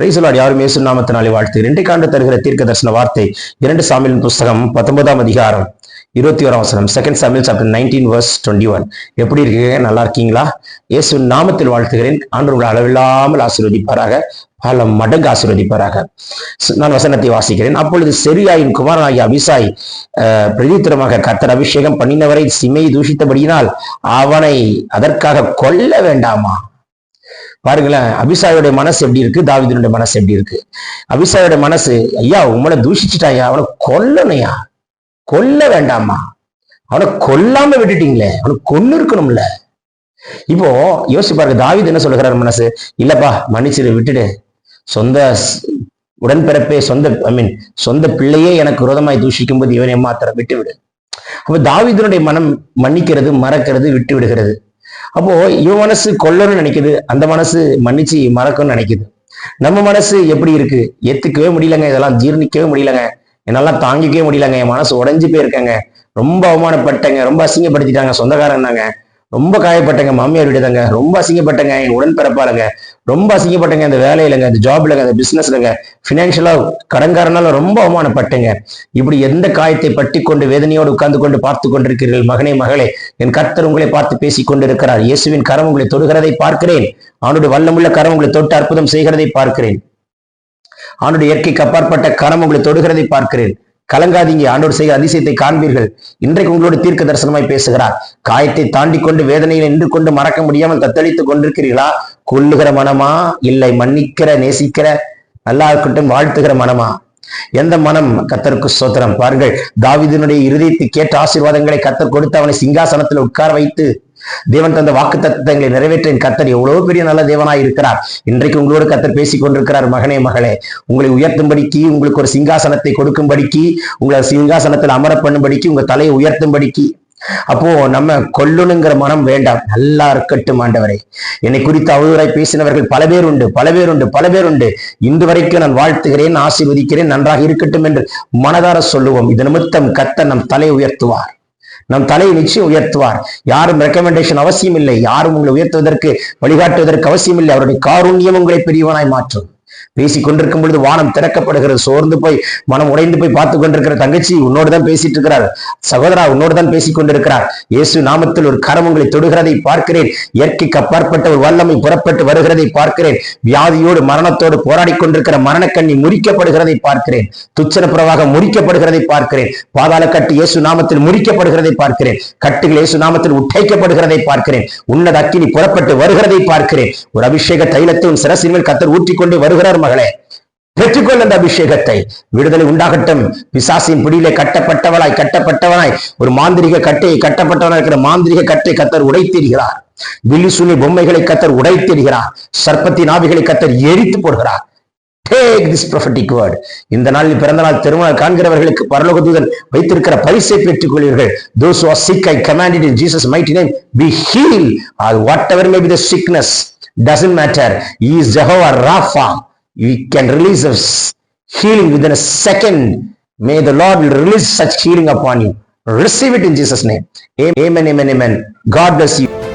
ரைசலாட் யாரும் இயேசு நாமத்தினாலே வாழ்த்து. இன்றைக்கு தருகிற தீர்க்க தரிசன வார்த்தை இரண்டு சாமியின் புஸ்தகம் பத்தொன்பதாம் அதிகாரம் இருபத்தி ஓராம் வசனம் second Samuel chapter nineteen verse twenty one எப்படி இருக்கீங்க? நல்லா இருக்கீங்களா? இயேசு நாமத்தில் வாழ்த்துகிறேன். ஆண்டவர்கள் அளவில்லாமல் ஆசீர்வதிப்பாராக பல மடங்கு ஆசீர்வதிப்பாராக. நான் வசனத்தை வாசிக்கிறேன். அப்பொழுது செரியாயின் குமாரனாகிய அபிசாய் பிரதித்திரமாக கத்தர் அபிஷேகம் பண்ணினவரை சிமையை தூஷித்தபடியினால் அவனை அதற்காக கொல்ல வேண்டாமா? பாருங்களேன் அபிசாயோட மனசு எப்படி இருக்கு? தாவிதனுடைய மனசு எப்படி இருக்கு? அபிசாயோட மனசு ஐயா உங்களை தூஷிச்சுட்டாயா அவனை கொல்லணையா கொல்ல வேண்டாமா அவனை கொல்லாம விட்டுட்டீங்களே அவனை கொன்னு இருக்கணும்ல இப்போ யோசிச்சு பாருங்க தாவீது என்ன சொல்லுகிறார் மனசு? இல்லப்பா மன்னிச்சிரு விட்டுடு. சொந்த உடன்பிறப்பே சொந்த ஐ மீன் சொந்த பிள்ளையே எனக்கு விரோதமாய் தூஷிக்கும் போது இவனை மாத்திர விட்டு விடு அப்ப தாவிதனுடைய மனம் மன்னிக்கிறது மறக்கிறது விட்டு விடுகிறது அப்போ இவன் மனசு கொல்லணும்னு நினைக்குது அந்த மனசு மன்னிச்சு மறக்கணும்னு நினைக்குது. நம்ம மனசு எப்படி இருக்கு? ஏத்துக்கவே முடியலங்க இதெல்லாம் ஜீர்ணிக்கவே முடியலங்க. என்னெல்லாம் தாங்கிக்கவே முடியலங்க என் மனசு உடைஞ்சு போயிருக்கேங்க. ரொம்ப அவமானப்பட்டேங்க ரொம்ப அசிங்கப்படுத்திட்டாங்க சொந்தக்காரன்னாங்க ரொம்ப காயப்பட்டேங்க. மாமியார் விடுதாங்க. ரொம்ப அசிங்கப்பட்டேங்க. என் உடன்பிறப்பாளுங்க. ரொம்ப அசிங்கப்பட்டேங்க. இந்த வேலையிலங்க இந்த ஜாப்லங்க இந்த பிசினஸ்லங்க பினான்சியலா கடன்காரனால ரொம்ப அவமானப்பட்டேங்க. இப்படி எந்த காயத்தை பற்றி கொண்டு வேதனையோடு உட்கார்ந்து கொண்டு பார்த்து கொண்டிருக்கிறீர்கள் மகனே மகளே? என் கர்த்தர் உங்களை பார்த்து பேசிக் கொண்டிருக்கிறார். இயேசுவின் கரம் உங்களை தொடுகிறதை பார்க்கிறேன். அவனுடைய வல்லமுள்ள கரம் உங்களை தொட்டு அற்புதம் செய்கிறதை பார்க்கிறேன். அவனுடைய இயற்கைக்கு அப்பாற்பட்ட கரம் உங்களை தொடுகிறதை பார்க்கிறேன். கலங்காதீங்க. ஆண்டோடு செய்கிற அதிசயத்தை காண்பீர்கள். இன்றைக்கு உங்களோட தீர்க்க தரிசனமாய் பேசுகிறார். காயத்தை தாண்டி கொண்டு வேதனையில் நின்று கொண்டு மறக்க முடியாமல் தத்தளித்துக் கொண்டிருக்கிறீர்களா? கொல்லுகிற மனமா? இல்லை. மன்னிக்கிற நேசிக்கிற நல்லா இருக்கட்டும் வாழ்த்துகிற மனமா? எந்த மனம்? கத்தருக்கு சோத்திரம் பாருங்கள் தாவிதனுடைய இருதயத்தை கேட்ட ஆசீர்வாதங்களை கத்தர் கொடுத்து அவனை சிங்காசனத்தில் உட்கார வைத்து தேவன் தந்த வாக்கு தத்தங்களை நிறைவேற்றின் கத்தர் எவ்வளவு பெரிய நல்ல தேவனாய் இருக்கிறார். இன்றைக்கு உங்களோடு கத்தர் பேசிக் கொண்டிருக்கிறார் மகனே மகளே. உங்களை உயர்த்தும்படிக்கு உங்களுக்கு ஒரு சிங்காசனத்தை கொடுக்கும்படிக்கு உங்களை சிங்காசனத்தில் அமர பண்ணும்படிக்கு உங்க தலையை உயர்த்தும்படிக்கு. அப்போ நம்ம கொல்லணுங்கிற மனம் வேண்டாம். நல்லா இருக்கட்டும் ஆண்டவரே. என்னை குறித்து அவதூறாய் பேசினவர்கள் பல பேர் உண்டு பல பேர் உண்டு பல பேர் உண்டு. இன்று வரைக்கும் நான் வாழ்த்துகிறேன் ஆசீர்வதிக்கிறேன் நன்றாக இருக்கட்டும் என்று மனதார சொல்லுவோம். இது நிமித்தம் கத்த நம் தலையை உயர்த்துவார். நம் தலையை நிச்சயம் உயர்த்துவார். யாரும் ரெக்கமெண்டேஷன் அவசியம் இல்லை யாரும் உங்களை உயர்த்துவதற்கு வழிகாட்டுவதற்கு அவசியம் இல்லை அவருடைய காருண்யம் உங்களை பெரியவனாய் மாற்றும். பேசிக் கொண்டிருக்கும் பொழுது வானம் திறக்கப்படுகிறது. சோர்ந்து போய் மனம் உடைந்து போய் பார்த்து கொண்டிருக்கிற தங்கச்சி உன்னோடு தான் பேசிட்டு இருக்கிறார் சகோதரா உன்னோடு தான் பேசிக் கொண்டிருக்கிறார் இயேசு நாமத்தில் ஒரு கரம் உங்களை தொடுகிறதை பார்க்கிறேன். இயற்கைக்கு அப்பாற்பட்ட ஒரு வல்லமை புறப்பட்டு வருகிறதை பார்க்கிறேன். வியாதியோடு மரணத்தோடு போராடி கொண்டிருக்கிற மரணக்கண்ணி முறிக்கப்படுகிறதை பார்க்கிறேன். துச்சன பிரவாகம் முறிக்கப்படுகிறதை பார்க்கிறேன். பாதாள கட்டு இயேசு நாமத்தில் முறிக்கப்படுகிறதை பார்க்கிறேன். கட்டுகள் இயேசு நாமத்தில் உட்டைக்கப்படுகிறதை பார்க்கிறேன். உன்னத அக்கினி புறப்பட்டு வருகிறதை பார்க்கிறேன். ஒரு அபிஷேக தைலத்தை உன் சிரசின் மேல் கத்தர் ஊற்றிக்கொண்டு வருகிறார் மருமகளே பெற்றுக்கொள் அந்த அபிஷேகத்தை. விடுதலை உண்டாகட்டும். பிசாசின் பிடியிலே கட்டப்பட்டவளாய் கட்டப்பட்டவனாய் ஒரு மாந்திரிக கட்டையை கட்டப்பட்டவனாய் இருக்கிற மாந்திரிக கட்டை கத்தர் உடைத்தெறிகிறார் வில்லிசுனி பொம்மைகளை கத்தர் உடைத்தெறிகிறார் சர்ப்பத்தின் ஆவிகளை கத்தர் எரித்து போடுகிறார். Take this prophetic word. இந்த நாளில் பிறந்த நாள் திருமணம் காண்கிறவர்களுக்கு பரலோக தூதன் வைத்திருக்கிற பரிசை பெற்றுக் கொள்வீர்கள் those are sick I commanded in Jesus mighty name be heal அது whatever may be the sickness doesn't matter is is Rapha He can release a healing within a second. May the Lord release such healing upon you. Receive it in Jesus name. Amen amen amen. God bless you